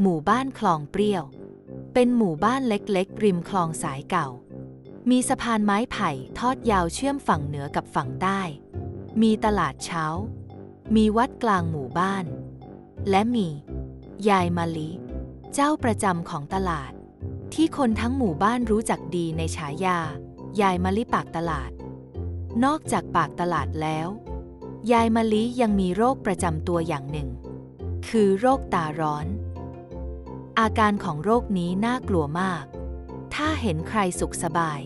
หมู่บ้านคลองเปรี้ยว เป็นหมู่บ้านเล็กๆ ริมคลองสายเก่า มีสะพานไม้ไผ่ทอดยาวเชื่อมฝั่งเหนือกับฝั่งใต้ มีตลาดเช้า มีวัดกลางหมู่บ้าน และมี ยายมะลิ เจ้าประจำของตลาด ที่คนทั้งหมู่บ้านรู้จักดีในฉายา ยายมะลิปากตลาด นอกจากปากตลาดแล้ว ยายมะลิยังมีโรคประจำตัวอย่างหนึ่ง คือโรคตาร้อน อาการของโรคนี้น่ากลัวมาก ถ้าเห็นใครสุขสบาย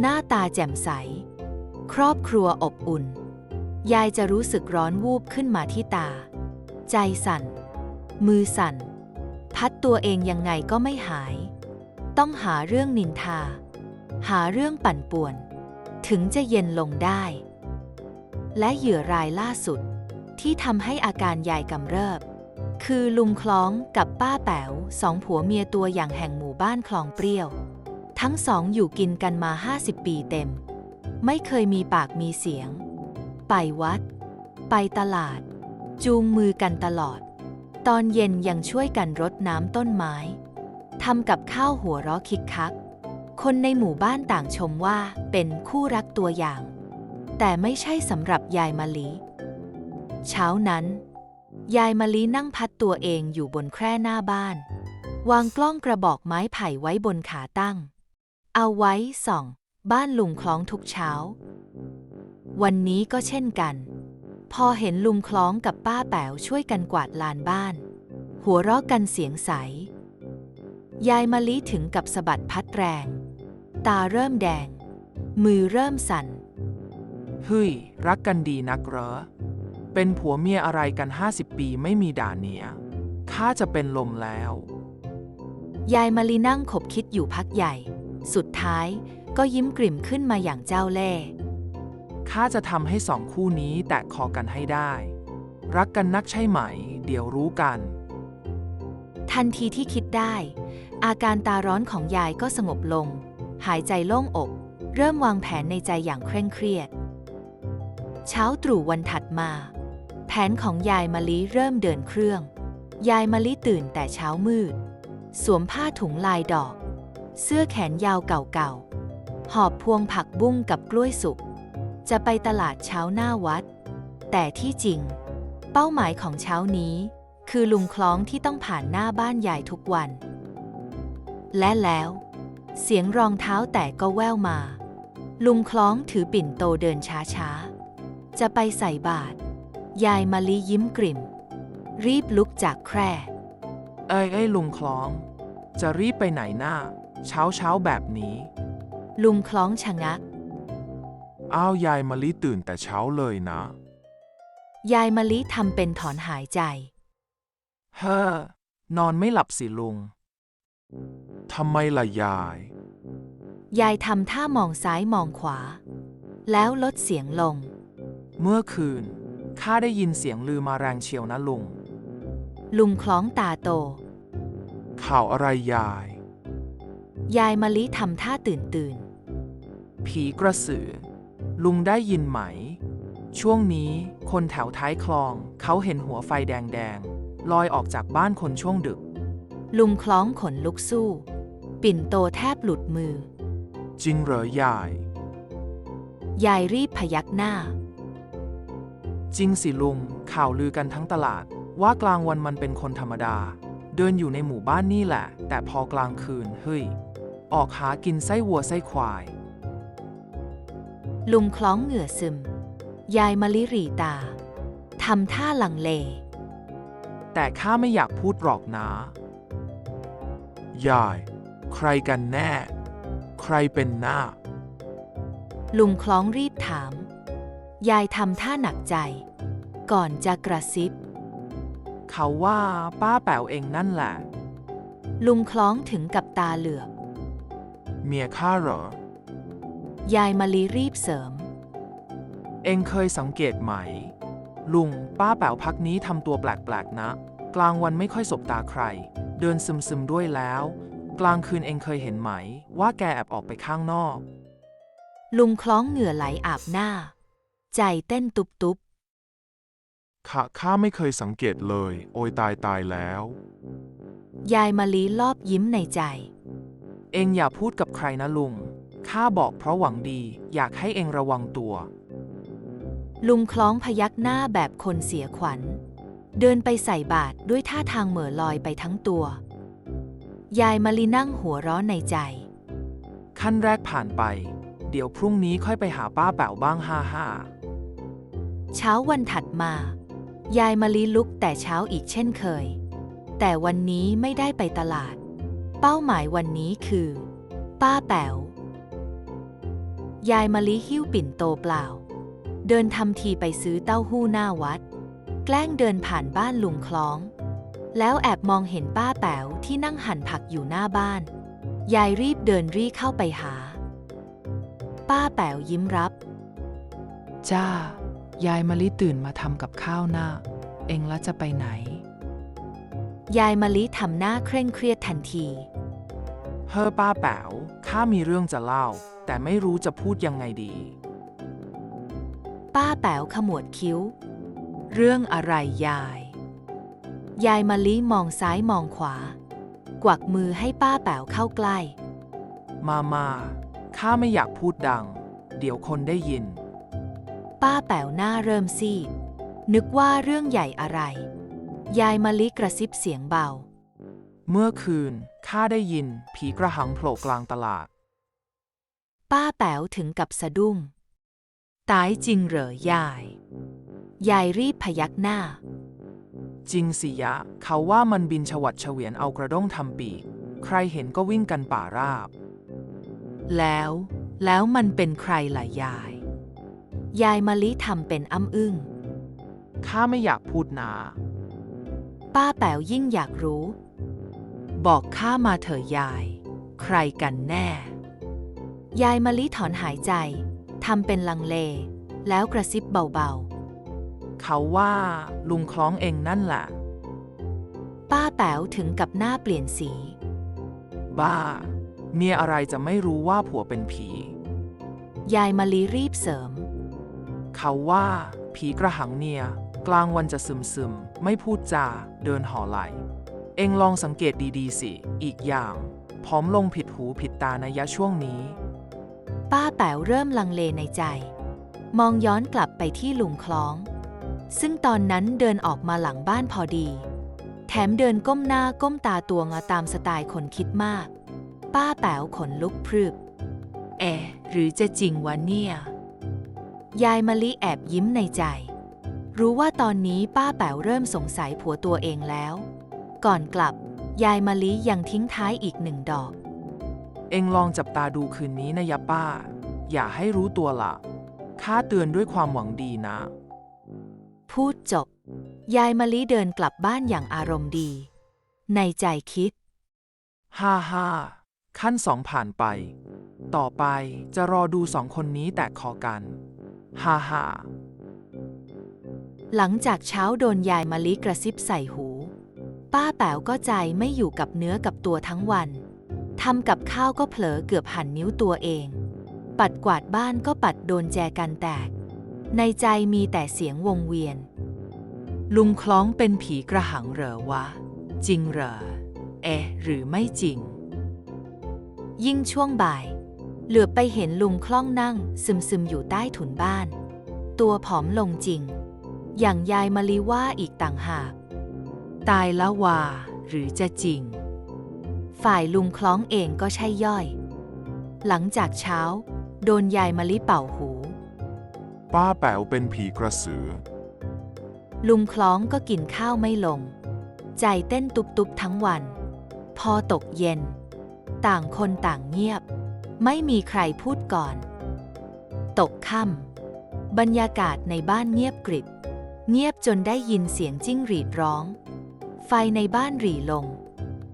หน้าตาแจ่มใส ครอบครัวอบอุ่น ยายจะรู้สึกร้อนวูบขึ้นมาที่ตา ใจสั่น มือสั่น พัดตัวเองยังไงก็ไม่หาย ต้องหาเรื่องนินทา หาเรื่องปั่นป่วน ถึงจะเย็นลงได้ และเหยื่อรายล่าสุด ที่ทำให้อาการยายกำเริบ คือลุงคล้องกับป้าแป๋วสองผัวเมียตัวอย่างแห่งหมู่บ้านคลองเปรี้ยว ทั้งสองอยู่กินกันมา 50 ปีเต็ม ไม่เคยมีปากมีเสียง ไปวัด ไปตลาด จูงมือกันตลอด ตอนเย็นยังช่วยกันรดน้ำต้นไม้ทำกับข้าวหัวเราะคิกคัก คนในหมู่บ้านต่างชมว่าเป็นคู่รักตัวอย่าง แต่ไม่ใช่สำหรับยายมะลิ เช้านั้น ยายมะลินั่งพัดตัวเองอยู่บนแคร่หน้าบ้าน วางกล้องกระบอกไม้ไผ่ไว้บนขาตั้ง เอาไว้ส่อง บ้านลุงคล้องทุกเช้า วันนี้ก็เช่นกัน พอเห็นลุงคล้องกับป้าแป๋วช่วยกันกวาดลานบ้าน หัวเราะกันเสียงใส ยายมะลิถึงกับสะบัดพัดแรง ตาเริ่มแดง มือเริ่มสั่น เฮ้ย รักกันดีนักเหรอ เป็นผัวเมียอะไรกัน 50 ปีไม่มีด่าเนียข้าจะเป็นลมแล้ว ยายมะลินั่งขบคิดอยู่พักใหญ่ สุดท้ายก็ยิ้มกลิ่มขึ้นมาอย่างเจ้าเล่ห์ข้าจะทำให้สองคู่นี้แตกคอกันให้ได้ รักกันนักใช่ไหม เดี๋ยวรู้กัน ทันทีที่คิดได้ อาการตาร้อนของยายก็สงบลง หายใจโล่งอก เริ่มวางแผนในใจอย่างเคร่งเครียด เช้าตรู่วันถัดมา แผนของยายมะลิเริ่มเดินเครื่อง ยายมะลิตื่นแต่เช้ามืด สวมผ้าถุงลายดอก เสื้อแขนยาวเก่าๆ หอบพวงผักบุ้งกับกล้วยสุก จะไปตลาดเช้าหน้าวัด แต่ที่จริง เป้าหมายของเช้านี้ คือลุงคล้องที่ต้องผ่านหน้าบ้านยายทุกวัน และแล้ว เสียงรองเท้าแตกก็แว่วมา ลุงคล้องถือปิ่นโตเดินช้าๆ จะไปใส่บาตรยายมะลิยิ้มกริ่ม รีบลุกจากแคร่ เอ้ยเอ้ยลุงคล้อง จะรีบไปไหนหน้า เช้าเช้าๆแบบนี้ ลุงคล้องชะงัก อ้าวยายมะลิตื่นแต่เช้าเลยนะ ยายมะลิทำเป็นถอนหายใจ เฮ้อนอนไม่หลับสิลุง ทำไมล่ะยาย ยายทำท่ามองซ้ายมองขวา แล้วลดเสียงลง เมื่อคืนข้าได้ยินเสียงลือมาแรงเชียวนะลุง ลุงคล้องตาโต ข่าวอะไรยาย ยายมะลิทำท่าตื่นตื่น ผีกระสือ ลุงได้ยินไหม ช่วงนี้คนแถวท้ายคลองเขาเห็นหัวไฟแดงๆ ลอยออกจากบ้านคนช่วงดึกๆลุงคล้องขนลุกสู้ ปิ่นโตแทบหลุดมือ จริงเหรอยาย ยายรีบพยักหน้า จริงสิลุง ข่าวลือกันทั้งตลาด ว่ากลางวันมันเป็นคนธรรมดา เดินอยู่ในหมู่บ้านนี่แหละ แต่พอกลางคืนเฮ้ย ออกหากินไส้วัวไส้ควาย ลุงคล้องเหงื่อซึม ยายมะลิหรีตาทำท่าลังเล แต่ข้าไม่อยากพูดหรอกนะ ยาย ใครกันแน่ ใครเป็นหน้า ลุงคล้องรีบถาม ยายทำท่าหนักใจ ก่อนจะกระซิบ เขาว่าป้าแป๋วเองนั่นแหละ ลุงคล้องถึงกับตาเหลือก เมียข้าเหรอ ยายมะลิรีบเสริม เองเคยสังเกตไหม ลุงป้าแป๋วพักนี้ทำตัวแปลกๆนะ กลางวันไม่ค่อยสบตาใคร เดินซึมๆด้วยแล้ว กลางคืนเองเคยเห็นไหม ว่าแกแอบออกไปข้างนอก ลุงคล้องเหงื่อไหลอาบหน้า ใจเต้นตุบข้าข้าไม่เคยสังเกตเลย โอยตายตายแล้ว ยายมะลิลอบยิ้มในใจ เองอย่าพูดกับใครนะลุง ข้าบอกเพราะหวังดี อยากให้เองระวังตัว ลุงคล้องพยักหน้าแบบคนเสียขวัญ เดินไปใส่บาตรด้วยท่าทางเหม่อลอยไปทั้งตัว ยายมะลินั่งหัวเร้อนในใจ ขั้นแรกผ่านไป เดี๋ยวพรุ่งนี้ค่อยไปหาป้าแป๋วบ้างฮ่าฮ่า เช้าวันถัดมา ยายมะลิลุกแต่เช้าอีกเช่นเคย แต่วันนี้ไม่ได้ไปตลาด เป้าหมายวันนี้คือ ป้าแป๋วยายมะลิหิ้วปิ่นโตเปล่า เดินทำทีไปซื้อเต้าหู้หน้าวัด แกล้งเดินผ่านบ้านลุงคล้อง แล้วแอบมองเห็นป้าแป๋วที่นั่งหั่นผักอยู่หน้าบ้าน ยายรีบเดินรีเข้าไปหา ป้าแป๋วยิ้มรับ จ้า ยายมะลิตื่นมาทำกับข้าวหน้า เองละจะไปไหน ยายมะลิทำหน้าเคร่งเครียดทันที เฮ้อป้าแป๋วข้ามีเรื่องจะเล่า แต่ไม่รู้จะพูดยังไงดี ป้าแป๋วขมวดคิ้ว เรื่องอะไรยาย ยายมะลิมองซ้ายมองขวา กวักมือให้ป้าแป๋วเข้าใกล้ มามาข้าไม่อยากพูดดัง เดี๋ยวคนได้ยิน ป้าแป๋วหน้าเริ่มซีด นึกว่าเรื่องใหญ่อะไร ยายมะลิกระซิบเสียงเบา เมื่อคืนข้าได้ยินผีกระหังโผล่กลางตลาด ป้าแป๋วถึงกับสะดุ้ง ตายจริงเหรอยาย ยายรีบพยักหน้า จริงสิยะ เขาว่ามันบินฉวัดเฉวียนเอากระด้งทำปีก ใครเห็นก็วิ่งกันป่าราบ แล้ว แล้วมันเป็นใครล่ะยาย ยายมะลิทำเป็นอ้ำอึ้ง ข้าไม่อยากพูดนาป้าแป๋วยิ่งอยากรู้ บอกข้ามาเถอะยาย ใครกันแน่ ยายมะลิถอนหายใจทำเป็นลังเล แล้วกระซิบเบาเขาว่าลุงคล้องเองนั่นแหละ ๆ ป้าแป๋วถึงกับหน้าเปลี่ยนสี บ้า เมียอะไรจะไม่รู้ว่าผัวเป็นผี ยายมะลิรีบเสริม เขาว่า ผีกระหังเนี่ย กลางวันจะซึมซึมไม่พูดจา เดินห่อไหล เองลองสังเกตดีๆสิ อีกอย่างผอมลงผิดหูผิดตาในยะช่วงนี้ ป้าแป๋วเริ่มลังเลในใจ มองย้อนกลับไปที่ลุงคล้อง ซึ่งตอนนั้นเดินออกมาหลังบ้านพอดี แถมเดินก้มหน้าก้มตาตัวงอตามสไตล์คนคิดมาก ป้าแป๋วขนลุกพรึบ เอะหรือจะจริงวะเนี่ย ยายมะลิแอบยิ้มในใจ รู้ว่าตอนนี้ป้าแป๋วเริ่มสงสัยผัวตัวเองแล้ว ก่อนกลับ ยายมะลิยังทิ้งท้ายอีกหนึ่งดอก เองลองจับตาดูคืนนี้นะยะป้า อย่าให้รู้ตัวละข้าเตือนด้วยความหวังดีนะ พูดจบ ยายมะลิเดินกลับบ้านอย่างอารมณ์ดี ในใจคิด ฮ่าฮ่าขั้นสองผ่านไป ต่อไปจะรอดูสองคนนี้แตกคอกัน ฮ่าฮ่าหลังจากเช้าโดนยายมะลิกระซิบใส่หู ป้าแป๋วก็ใจไม่อยู่กับเนื้อกับตัวทั้งวันทำกับข้าวก็เผลอเกือบหั่นนิ้วตัวเอง ปัดกวาดบ้านก็ปัดโดนแจกันแตก ในใจมีแต่เสียงวงเวียน ลุงคล้องเป็นผีกระหังเหรอวะ จริงเหรอ เอะหรือไม่จริง ยิ่งช่วงบ่าย เหลือบไปเห็นลุงคล่องนั่ง ซึมๆอยู่ใต้ถุนบ้าน ตัวผอมลงจริง อย่างยายมะลิว่าอีกต่างหาก ตายแล้วว่า หรือจะจริง ฝ่ายลุงคล้องเองก็ใช่ย่อย หลังจากเช้า โดนยายมะลิเป่าหู ป้าแป๋วเป็นผีกระสือ ลุงคล้องก็กินข้าวไม่ลง ใจเต้นตุบๆทั้งวัน พอตกเย็น ต่างคนต่างเงียบ ไม่มีใครพูดก่อน ตกค่ำบรรยากาศในบ้านเงียบกริบ เงียบจนได้ยินเสียงจิ้งหรีดร้อง ไฟในบ้านหรี่ลง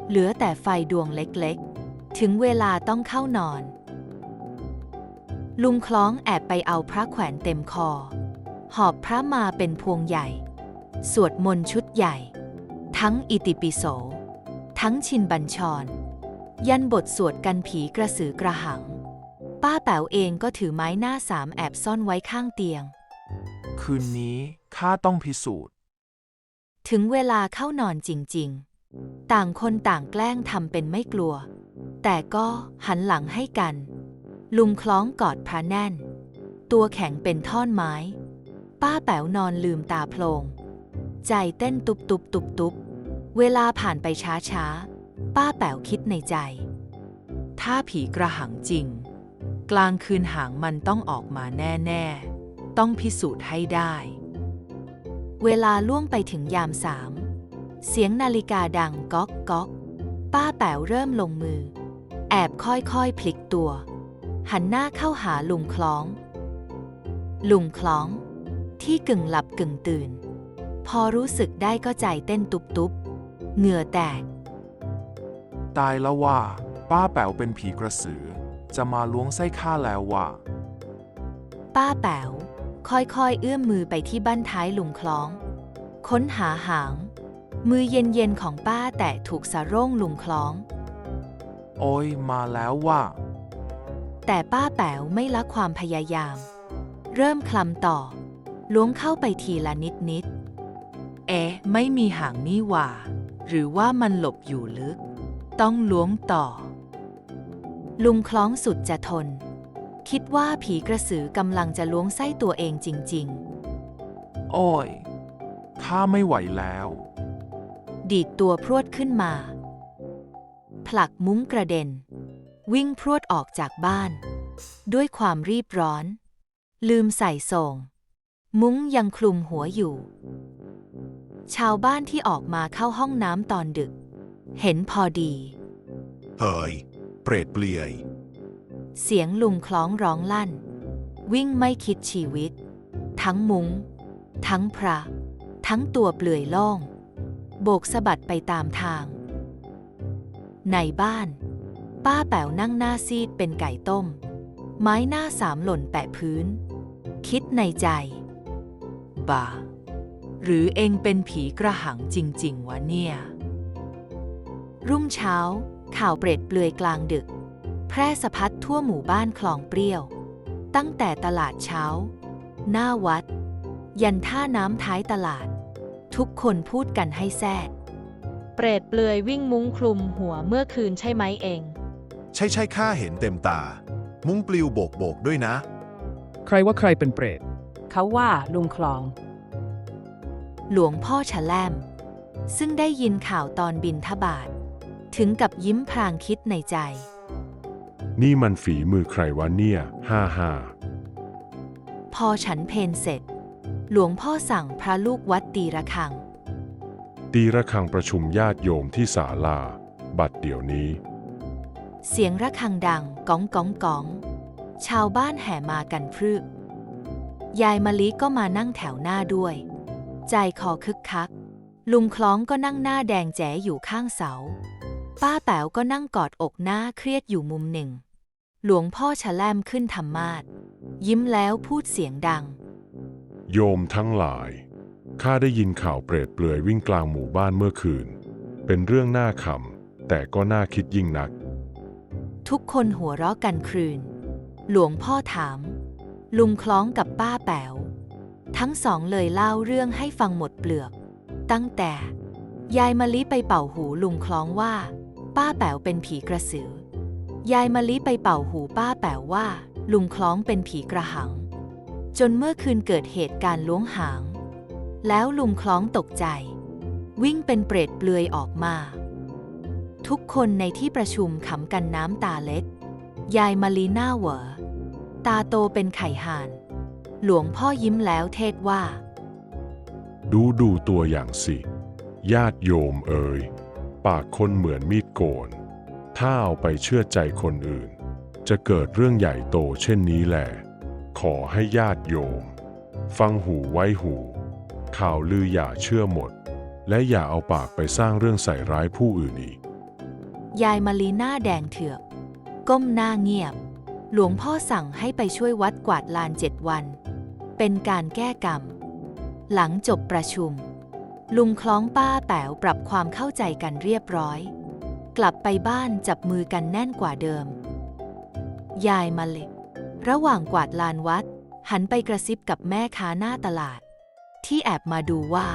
เหลือแต่ไฟดวงเล็กๆ ถึงเวลาต้องเข้านอน ลุงคล้องแอบไปเอาพระแขวนเต็มคอ หอบพระมาเป็นพวงใหญ่ สวดมนต์ชุดใหญ่ ทั้งอิติปิโส ทั้งชินบัญชร ยันบทสวดกันผีกระสือกระหัง ป้าแป๋วเองก็ถือไม้หน้าสามแอบซ่อนไว้ข้างเตียง คืนนี้ข้าต้องพิสูจน์ ถึงเวลาเข้านอนจริงๆ ต่างคนต่างแกล้งทำเป็นไม่กลัว แต่ก็หันหลังให้กัน ลุงคล้องกอดพระแน่น ตัวแข็งเป็นท่อนไม้ ป้าแป๋วนอนลืมตาโพลง ใจเต้นตุบตุบตุบตุบเวลาผ่านไปช้าช้าๆ ป้าแป๋วคิดในใจ ถ้าผีกระหังจริง กลางคืนหางมันต้องออกมาแน่ ๆ ต้องพิสูจน์ให้ได้ เวลาล่วงไปถึงยามสาม เสียงนาฬิกาดังก๊อกก๊อก ป้าแป๋วเริ่มลงมือ แอบค่อยๆ พลิกตัว หันหน้าเข้าหาลุงคล้อง ลุงคล้อง ที่กึ่งหลับกึ่งตื่น พอรู้สึกได้ก็ใจเต้นตุบๆ เหงื่อแตก ตายแล้วว่า ป้าแป๋วเป็นผีกระสือ จะมาล้วงไส้ข้าแล้วว่า ป้าแป๋ว ค่อยๆ เอื้อมมือไปที่บั้นท้ายลุงคล้อง ค้นหาหาง มือเย็นๆ ของป้าแตะถูกสะโร่งลุงคล้อง โอ้ยมาแล้วว่า แต่ป้าแป๋วไม่ละความพยายาม เริ่มคลำต่อ ล้วงเข้าไปทีละนิดนิดๆเอ๊ะ ไม่มีหางนี่หว่า หรือว่ามันหลบอยู่ลึก ต้องล้วงต่อ ลุงคล้องสุดจะทน คิดว่าผีกระสือกำลังจะล้วงไส้ตัวเองจริง โอ้ยข้าไม่ไหวแล้ว ๆ ดีดตัวพรวดขึ้นมา ผลักมุ้งกระเด็น วิ่งพรวดออกจากบ้าน ด้วยความรีบร้อน ลืมใส่ส่ง มุ้งยังคลุมหัวอยู่ ชาวบ้านที่ออกมาเข้าห้องน้ำตอนดึก เห็นพอดี เฮ้ย เปรตเปลี่ยย เสียงลุงคล้องร้องลั่น วิ่งไม่คิดชีวิต ทั้งมุง้ง ทั้งพระ ทั้งตัวเปลือยโล่งโบกสะบัดไปตามทาง ในบ้าน ป้าแป๋วนั่งหน้าซีดเป็นไก่ต้ม ไม้หน้าสามหล่นแปะพื้น คิดในใจ บ่า หรือเองเป็นผีกระหังจริง ๆ วะเนี่ย รุ่งเช้า ข่าวเปรตเปลือยกลางดึก แพร่สะพัดทั่วหมู่บ้านคลองเปรี้ยว ตั้งแต่ตลาดเช้า หน้าวัด ยันท่าน้ำท้ายตลาด ทุกคนพูดกันให้แซดเปรตเปลือยวิ่งมุ้งคลุมหัวเมื่อคืนใช่ไหมเอง ใช่ใช่ข้าเห็นเต็มตา มุ้งปลิวโบกโบกด้วยนะ ใครว่าใครเป็นเปรต เขาว่าลุงคลอง หลวงพ่อฉแลม ซึ่งได้ยินข่าวตอนบินทบาท ถึงกับยิ้มพลางคิดในใจ นี่มันฝีมือใครวะเนี่ยห้าห้าพอฉันเพนเสร็จ หลวงพ่อสั่งพระลูกวัดตีระฆัง ตีระฆังประชุมญาติโยมที่ศาลา บัดเดี๋ยวนี้ เสียงระฆังดังก้องก้องก้อง ชาวบ้านแห่มากันพรึบยายมะลิก็มานั่งแถวหน้าด้วย ใจคอคึกคัก ลุงคล้องก็นั่งหน้าแดงแจ๋อยู่ข้างเสา ป้าแป๋วก็นั่งกอดอกหน้าเครียดอยู่มุมหนึ่ง หลวงพ่อฉแลมขึ้นธรรมาสยิ้มแล้วพูดเสียงดัง โยมทั้งหลาย ข้าได้ยินข่าวเปรตเปลือยวิ่งกลางหมู่บ้านเมื่อคืน เป็นเรื่องน่าขำแต่ก็น่าคิดยิ่งนัก ทุกคนหัวเราะกันครืน หลวงพ่อถาม ลุงคล้องกับป้าแป๋ว ทั้งสองเลยเล่าเรื่องให้ฟังหมดเปลือก ตั้งแต่ ยายมะลิไปเป่าหูลุงคล้องว่า ป้าแป๋วเป็นผีกระสือ ยายมะลิไปเป่าหูป้าแป๋วว่า ลุงคล้องเป็นผีกระหัง จนเมื่อคืนเกิดเหตุการณ์ล้วงหาง แล้วลุงคล้องตกใจ วิ่งเป็นเปรตเปลือยออกมา ทุกคนในที่ประชุมขำกันน้ำตาเล็ด ยายมาลีหน้าเหวอตาโตเป็นไข่ห่าน หลวงพ่อยิ้มแล้วเทศว่า ดูดูตัวอย่างสิ ญาติโยมเอ่ย ปากคนเหมือนมีดโกน ถ้าเอาไปเชื่อใจคนอื่น จะเกิดเรื่องใหญ่โตเช่นนี้แหละ ขอให้ญาติโยม ฟังหูไว้หู ข่าวลืออย่าเชื่อหมด และอย่าเอาปากไปสร้างเรื่องใส่ร้ายผู้อื่นอีก ยายมาลีหน้าแดงเถือก ก้มหน้าเงียบ หลวงพ่อสั่งให้ไปช่วยวัดกวาดลานเจ็ดวัน เป็นการแก้กรรม หลังจบประชุม ลุงคล้องป้าแต๋วปรับความเข้าใจกันเรียบร้อย กลับไปบ้านจับมือกันแน่นกว่าเดิม ยายมาเล็กระหว่างกวาดลานวัด หันไปกระซิบกับแม่ค้าหน้าตลาด ที่แอบมาดูว่า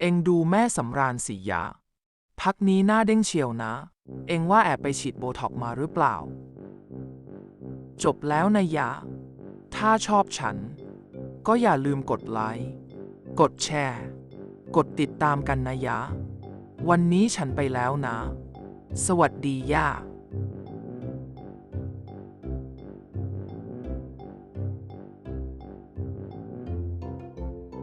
เอ็งดูแม่สำราญสียา พักนี้หน้าเด้งเชียวนะ เอ็งว่าแอบไปฉีดโบท็อกมาหรือเปล่า จบแล้วนายยา ถ้าชอบฉัน ก็อย่าลืมกดไลค์ กดแชร์ กดติดตามกันนะยะ วันนี้ฉันไปแล้วนะ สวัสดีย่า